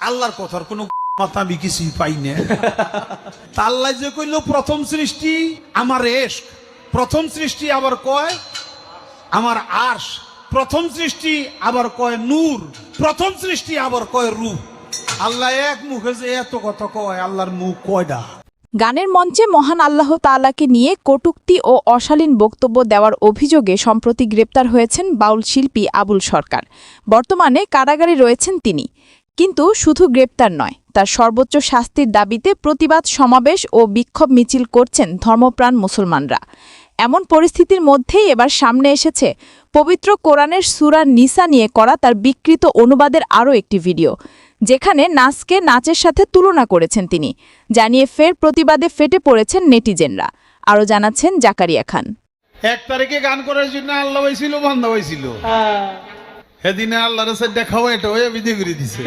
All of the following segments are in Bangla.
আল্লাহর কথার কোনো মাথা আমি কিছুই পাই না। আল্লাহ যে কইল, প্রথম সৃষ্টি আমার এশ প্রথম সৃষ্টি আবার কয় আমার আশ প্রথম সৃষ্টি আবার কয় নূর, প্রথম সৃষ্টি আবার কয় রূপ। আল্লাহ এক মুখে যে এত কথা কয়, আল্লাহর মুখ কয়টা গানের মঞ্চে মহান আল্লাহ তাআলাকে নিয়ে কটূক্তি ও অশালীন বক্তব্য দেওয়ার অভিযোগে সম্প্রতি গ্রেপ্তার হয়েছেন বাউল শিল্পী আবুল সরকার। বর্তমানে কারাগারে রয়েছেন তিনি। কিন্তু শুধু গ্রেপ্তার নয় তার সর্বোচ্চ শাস্তির দাবিতে প্রতিবাদ সমাবেশ ও বিক্ষোভ মিছিল করছেন ধর্মপ্রাণ মুসলমানরা। এমন পরিস্থিতির মধ্যেই এবার সামনে এসেছে পবিত্র কোরআনের সুরা নিসা নিয়ে করা তার বিকৃত অনুবাদের আরও একটি ভিডিও যেখানে নাচকে নাচের সাথে তুলনা করেছেন তিনি জানিয়ে ফের প্রতিবাদে ফেটে পড়েছেন নেটিজেনরা। আরও জানাচ্ছেন জাকারিয়া খান। এক তারিখে গান করার জন্য আল্লাহ হয়েছিল বান্দা হয়েছিল সেদিনে আল্লাহর সাথে দেখাও এটা ওই অভিযোগ করে দিছে।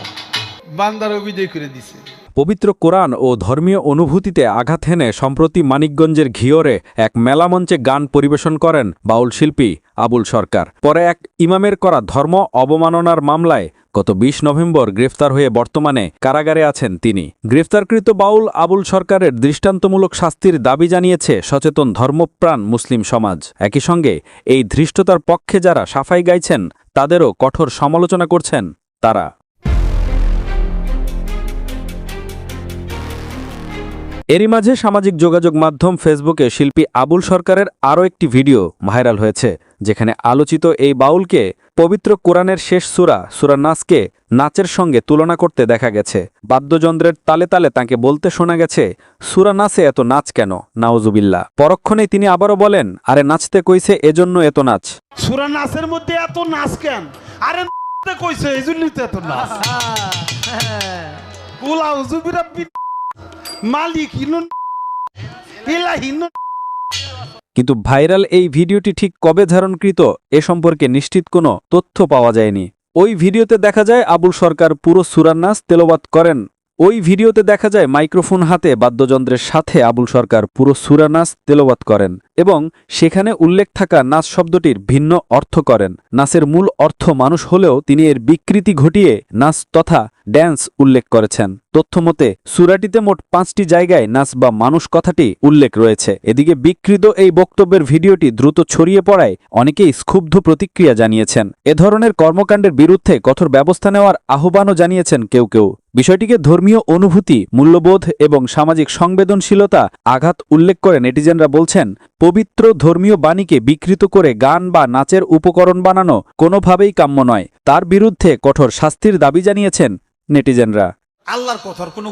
বান্দারও অভিযোগ করে দিছে। পবিত্র কোরআন ও ধর্মীয় অনুভূতিতে আঘাত হেনে সম্প্রতি মানিকগঞ্জের ঘিওরে এক মেলামঞ্চে গান পরিবেশন করেন বাউল শিল্পী আবুল সরকার। পরে এক ইমামের করা ধর্ম অবমাননার মামলায় গত ২০ নভেম্বর গ্রেফতার হয়ে বর্তমানে কারাগারে আছেন তিনি। গ্রেফতারকৃত বাউল আবুল সরকারের দৃষ্টান্তমূলক শাস্তির দাবি জানিয়েছে সচেতন ধর্মপ্রাণ মুসলিম সমাজ। একই সঙ্গে এই ধৃষ্টতার পক্ষে যারা সাফাই গাইছেন, তাদেরও কঠোর সমালোচনা করছেন তারা। এরই মাঝে সামাজিক যোগাযোগ মাধ্যম ফেসবুকে শিল্পী আবুল সরকারের আরও একটি ভিডিও ভাইরাল হয়েছে যেখানে আলোচিত এই বাউলকে পবিত্র কোরআনের শেষ সুরা সুরা নাসকে নাচের সঙ্গে তুলনা করতে দেখা গেছে। বাদ্যযন্ত্রের তালে তালে তাকে বলতে শোনা গেছে সুরা নাচে এত নাচ কেন? নাওজুবিল্লা পরক্ষণেই তিনি আবারও বলেন আরে নাচতে কইছে এজন্য এত নাচ। সুরা নাচের মধ্যে এত নাচ কেন? আরে নাচতে কইছে তো এত নাচ। মালিক কিন্তু ভাইরাল এই ভিডিওটি ঠিক কবে ধারণকৃত এ সম্পর্কে নিশ্চিত কোনো তথ্য পাওয়া যায়নি। ওই ভিডিওতে দেখা যায় আবুল সরকার পুরো সুরান্নাস তেলবাত করেন। ওই ভিডিওতে দেখা যায় মাইক্রোফোন হাতে বাদ্যযন্ত্রের সাথে আবুল সরকার পুরো সুরা সুরানাস তেলবাত করেন এবং সেখানে উল্লেখ থাকা নাচ শব্দটির ভিন্ন অর্থ করেন। নাচের মূল অর্থ মানুষ হলেও তিনি এর বিকৃতি ঘটিয়ে নাচ তথা ড্যান্স উল্লেখ করেছেন। তথ্যমতে সুরাটিতে মোট পাঁচটি জায়গায় নাচ বা মানুষ কথাটি উল্লেখ রয়েছে। এদিকে বিকৃত এই বক্তব্যের ভিডিওটি দ্রুত ছড়িয়ে পড়ায় অনেকেই ক্ষুব্ধ প্রতিক্রিয়া জানিয়েছেন। এ ধরনের কর্মকাণ্ডের বিরুদ্ধে কঠোর ব্যবস্থা নেওয়ার আহ্বানও জানিয়েছেন কেউ কেউ। বিষয়টিকে ধর্মীয় অনুভূতি, মূল্যবোধ এবং সামাজিক সংবেদনশীলতা আঘাত উল্লেখ করে নেটিজেনরা বলছেন, পবিত্র ধর্মীয় বাণীকে বিকৃত করে গান বা নাচের উপকরণ বানানো কোনোভাবেই কাম্য নয়। তার বিরুদ্ধে কঠোর শাস্তির দাবি জানিয়েছেন নেটিজেনরা। আল্লাহর কথার কোনো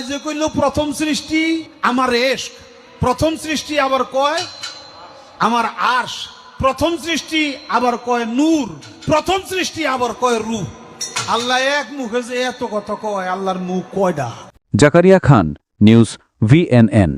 যে কইল, প্রথম সৃষ্টি আমার প্রথম সৃষ্টি আবার কয়? আমার আশ প্রথম সৃষ্টি আবার কয় নূর, প্রথম সৃষ্টি আবার কয় রূপ। আল্লাহ এক মুখে যে এত কথা কয়, আল্লাহর মুখ কয়ডা? জাকারিয়া খান, নিউজ ভিএনএন।